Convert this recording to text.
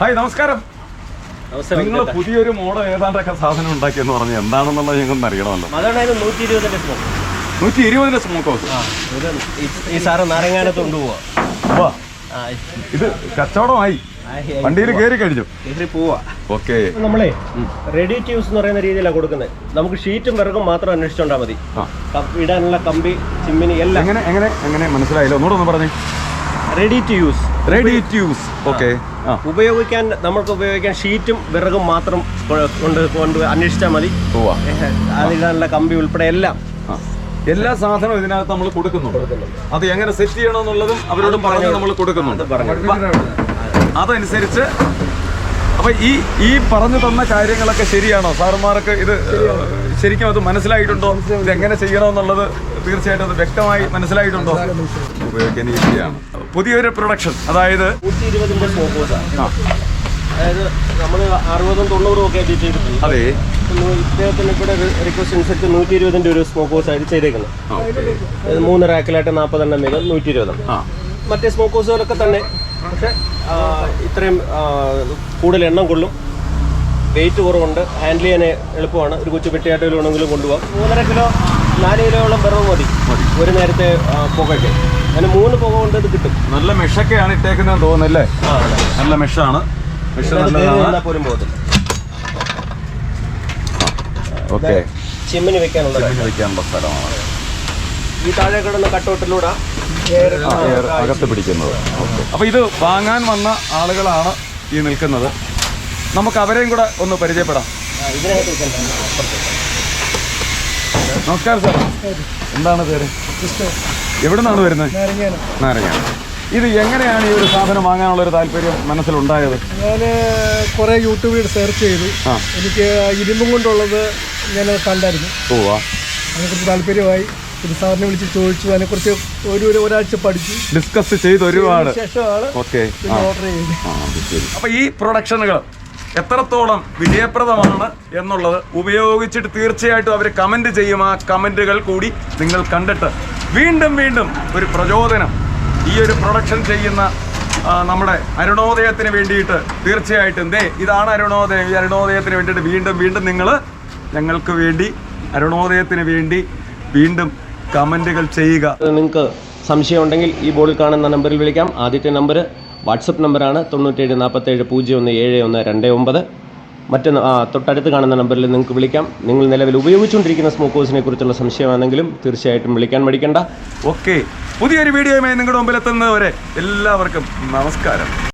Hi നമസ്കാരം. നിങ്ങൾ പുതിയൊരു മോഡൽ ഏതാണ്ടൊക്കെ സാധനം ഉണ്ടാക്കിയെന്ന് പറഞ്ഞു എന്താണെന്നുള്ളത് ഞങ്ങൾക്ക് അറിയണമല്ലോ. നൂറ്റി ഇരുപതിന്റെ സ്മോക്ക് ഹൗസ് ഈ സാറ് നാരങ്ങാനത്ത് കൊണ്ടുപോവാ. ഇത് കച്ചവടമായി. വണ്ടിയിൽ കയറി കഴിഞ്ഞു. ഓക്കെ. നമ്മളെ റെഡി ട്യൂസ് എന്ന് പറയുന്ന രീതിയിലാണ് കൊടുക്കുന്നത്. നമുക്ക് ഷീറ്റും വിറകും മാത്രം അന്വേഷിച്ചോണ്ടാ മതി. ഇടാനുള്ള കമ്പി ചിമ്മിനി എല്ലാം. എങ്ങനെ എങ്ങനെ എങ്ങനെ മനസ്സിലായില്ല? ഒന്നുകൂടെ ഒന്ന് പറഞ്ഞു. Ready to use ready to use okay. ഉപയോഗിക്കാൻ നമുക്ക് ഉപയോഗിക്കാൻ ഷീറ്റും വിറകും മാത്രം കൊണ്ട് കൊണ്ട് അന്വേഷിച്ചാൽ മതി. പോവാ. അതിടാനുള്ള കമ്പി ഉൾപ്പെടെ എല്ലാം. എല്ലാ സാധനവും ഇതിനകത്ത് നമ്മൾ കൊടുക്കുന്നുണ്ട്. അത് എങ്ങനെ സെറ്റ് ചെയ്യണമെന്നുള്ളതും അവരോടും പറഞ്ഞ് നമ്മൾ കൊടുക്കുന്നുണ്ട്. അതനുസരിച്ച് അപ്പൊ ഈ ഈ പറഞ്ഞു തന്ന കാര്യങ്ങളൊക്കെ ശരിയാണോ? സാറുമാർക്ക് ഇത് ശരിക്കും അത് മനസ്സിലായിട്ടുണ്ടോ? ഇത് എങ്ങനെ ചെയ്യണമെന്നുള്ളത് തീർച്ചയായിട്ടും അത് വ്യക്തമായി മനസ്സിലായിട്ടുണ്ടോ? ഉപയോഗിക്കാൻ ഈസിയാണ് പുതിയൊരു പ്രൊഡക്ഷൻ അതായത് അതായത് നമ്മൾ അറുപതും തൊണ്ണൂറും ഒക്കെ ആയിട്ട് ചെയ്തിട്ടുണ്ട് അതെ. ഇന്ന് ഇദ്ദേഹത്തിന് ഇവിടെ റിക്വസ്റ്റ് അനുസരിച്ച് നൂറ്റി ഇരുപതിന്റെ ഒരു ആയിട്ട് ചെയ്തേക്കുന്നത് മൂന്ന് റാക്കിലായിട്ട് നാൽപ്പതെണ്ണം വീതം നൂറ്റി ഇരുപതെണ്ണം ആ സ്മോക്ക് സ്മോക്കോസുകളൊക്കെ തന്നെ പക്ഷെ ഇത്രയും കൂടുതൽ എണ്ണം കൊള്ളും. വെയിറ്റ് കുറവുണ്ട്. ഹാൻഡിൽ ചെയ്യാൻ എളുപ്പമാണ്. ഒരു കൊച്ചു പെട്ടിയായിട്ട് വേണമെങ്കിലും കൊണ്ടുപോകാം. മൂന്നര കിലോ നാല് കിലോയോളം വിറവ് മതി. ഒരു നേരത്തെ പുകയ്ക്ക്. അങ്ങനെ മൂന്ന് പുക കൊണ്ട് ഇത് കിട്ടും. നല്ല മെഷൊക്കെയാണ് ഇട്ടേക്കുന്നത് തോന്നുന്നല്ലേ? നല്ല മെഷാണ്. പോലും പോകത്തില്ല. ഓക്കെ. ചിമ്മിന് വെക്കാനുള്ള സ്ഥലമാണ്. ഈ താഴെ കിടന്ന കട്ടൗട്ടിലൂടെ അകത്ത് പിടിക്കുന്നത്. ഓക്കെ. അപ്പൊ ഇത് വാങ്ങാൻ വന്ന ആളുകളാണ് ഈ നിൽക്കുന്നത്. നമുക്ക് അവരെയും കൂടെ ഒന്ന് പരിചയപ്പെടാം. നമസ്കാരം സാർ. എന്താണ് പേര്? എവിടെ നിന്നാണ് വരുന്നത്? നാരങ്ങ ഇത് എങ്ങനെയാണ് ഈ ഒരു സാധനം വാങ്ങാനുള്ള ഒരു താല്പര്യം മനസ്സിലുണ്ടായത്? ഞാൻ കുറേ യൂട്യൂബിൽ സെർച്ച് ചെയ്തു. എനിക്ക് ഇരുമ്പും കൊണ്ടുള്ളത് ഞാൻ കണ്ടായിരുന്നു. പോവാ അതിനെക്കുറിച്ച് താല്പര്യമായി. സാറിനെ വിളിച്ച് ചോദിച്ചു അതിനെക്കുറിച്ച് ഒരു ഒരു ഒരാഴ്ച പഠിച്ചു. ഡിസ്കസ് ചെയ്ത് ഒരുപാട്. ശേഷമാണ് ഓക്കെ. ഓർഡർ ചെയ്തത്. അപ്പൊ ഈ പ്രൊഡക്ഷനുകൾ എത്രത്തോളം വിജയപ്രദമാണ് എന്നുള്ളത് ഉപയോഗിച്ചിട്ട് തീർച്ചയായിട്ടും അവർ കമന്റ് ചെയ്യും. ആ കമന്റുകൾ കൂടി നിങ്ങൾ കണ്ടിട്ട് വീണ്ടും വീണ്ടും ഒരു പ്രചോദനം ഈ ഒരു പ്രൊഡക്ഷൻ ചെയ്യുന്ന നമ്മുടെ അരുണോദയത്തിന് വേണ്ടിയിട്ട് തീർച്ചയായിട്ടും ദേ ഇതാണ് അരുണോദയം. ഈ അരുണോദയത്തിന് വേണ്ടിയിട്ട് വീണ്ടും വീണ്ടും നിങ്ങൾ ഞങ്ങൾക്ക് വേണ്ടി അരുണോദയത്തിന് വേണ്ടി വീണ്ടും കമന്റുകൾ ചെയ്യുക. നിങ്ങൾക്ക് സംശയം ഉണ്ടെങ്കിൽ ഈ ബോർഡിൽ കാണുന്ന നമ്പറിൽ വിളിക്കാം. ആദ്യത്തെ നമ്പർ വാട്സപ്പ് നമ്പറാണ് തൊണ്ണൂറ്റേഴ് നാൽപ്പത്തേഴ് പൂജ്യം ഒന്ന് ഏഴ് ഒന്ന് രണ്ട് ഒമ്പത്. മറ്റ് തൊട്ടടുത്ത് കാണുന്ന നമ്പറിൽ നിങ്ങൾക്ക് വിളിക്കാം. നിങ്ങൾ നിലവിൽ ഉപയോഗിച്ചുകൊണ്ടിരിക്കുന്ന സ്മോക്കേഴ്സിനെ കുറിച്ചുള്ള സംശയമാണെങ്കിലും തീർച്ചയായിട്ടും വിളിക്കാൻ മടിക്കണ്ട. ഓക്കെ. പുതിയൊരു വീഡിയോയുമായി നിങ്ങളുടെ മുമ്പിൽ എത്തുന്നതുവരെ എല്ലാവർക്കും നമസ്കാരം.